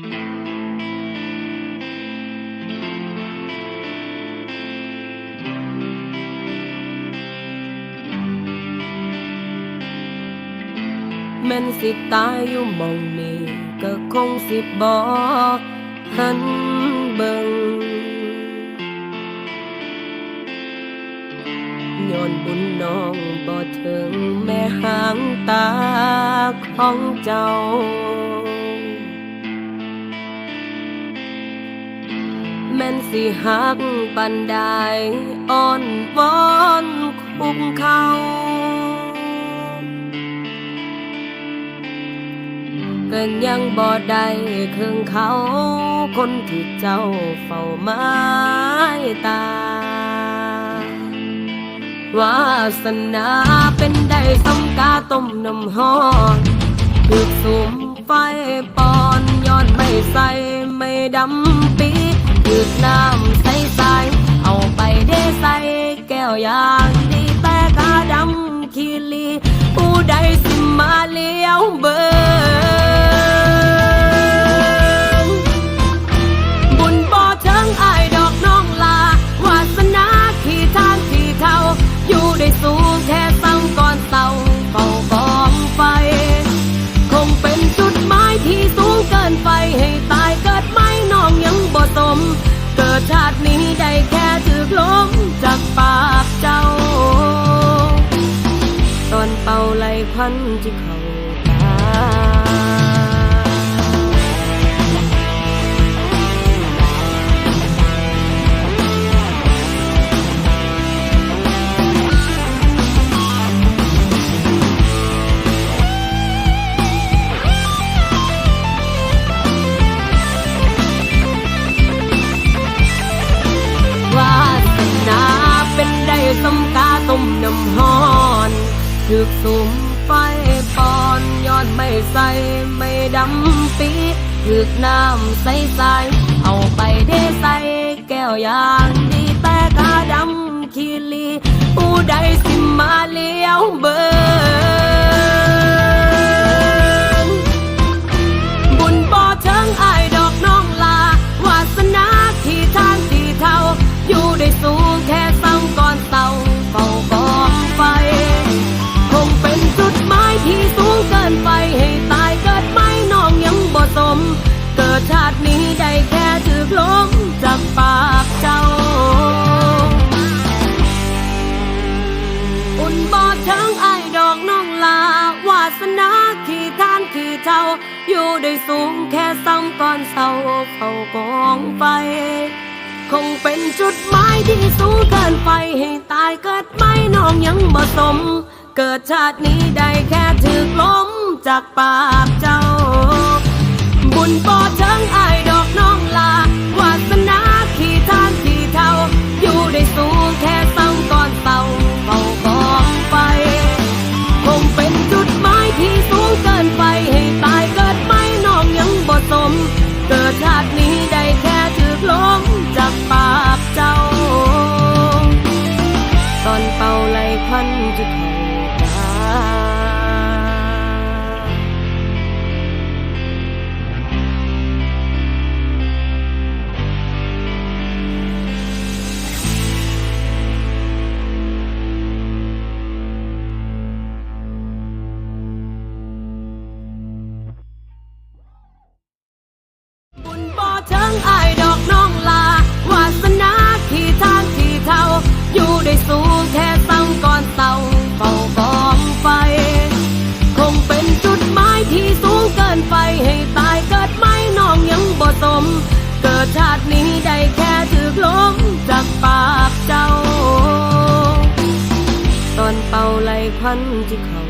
แม่นสิตายอยู่มองนี้ก็คงสิบอกหันเบิงย้อนบุญน้องบ่ถึงแม่หางตาของเจ้า แม่นสิหักปันไดอ่อนวอนคุมเขาก็ยังบ่ได้ครึ่งเขา คนที่เจ้าเฝ้าไม้ตาวาสนาเป็นได้สมกาต้มน้ำหอนถูกสุมไฟปอนย้อนไม่ใส่ไม่ดำปี กน้ำใสใสๆเอาไปเดใส่แก้วอย่างดีแต่กาดำคีรีผู้ใดสิมาเลี้ยวเบอร์าไหลควันที่เขาตาสมกาต้มน้ำห้อนถึกสม ไฟปอนยอดไม่ใส่ไม่ดำปีถึกน้ำใสใสเอาไปได้ใส่แก้วอย่างดีแต่กาดำขีลีผู้ใดสิมาเลี้ยวเบิง อยู่ได้สูงแค่ซ้ำก่อนเศร้าเฝ้ากองไฟ คงเป็นจุดหมายที่สูงเกินไปให้ตายเกิดไม่น้องยังบ่สม เกิดชาตินี้ได้แค่ถือล้มจากปากเจ้า บุญปอเธ อายดอกน้องลาวาสนาขี่ทางขี่เท่า อยู่ได้สูงแค่ซ้ำก่อนเศร้าเฝ้ากองไฟ คงเป็นจุดหมายที่สูงเกินไปให้ตายเกิดไม่น้องยังบ่สม เกิดชาตินี้ได้แค่ถือล้มจากปากเจ้า ตอนเป่าไหลควันที่เข้า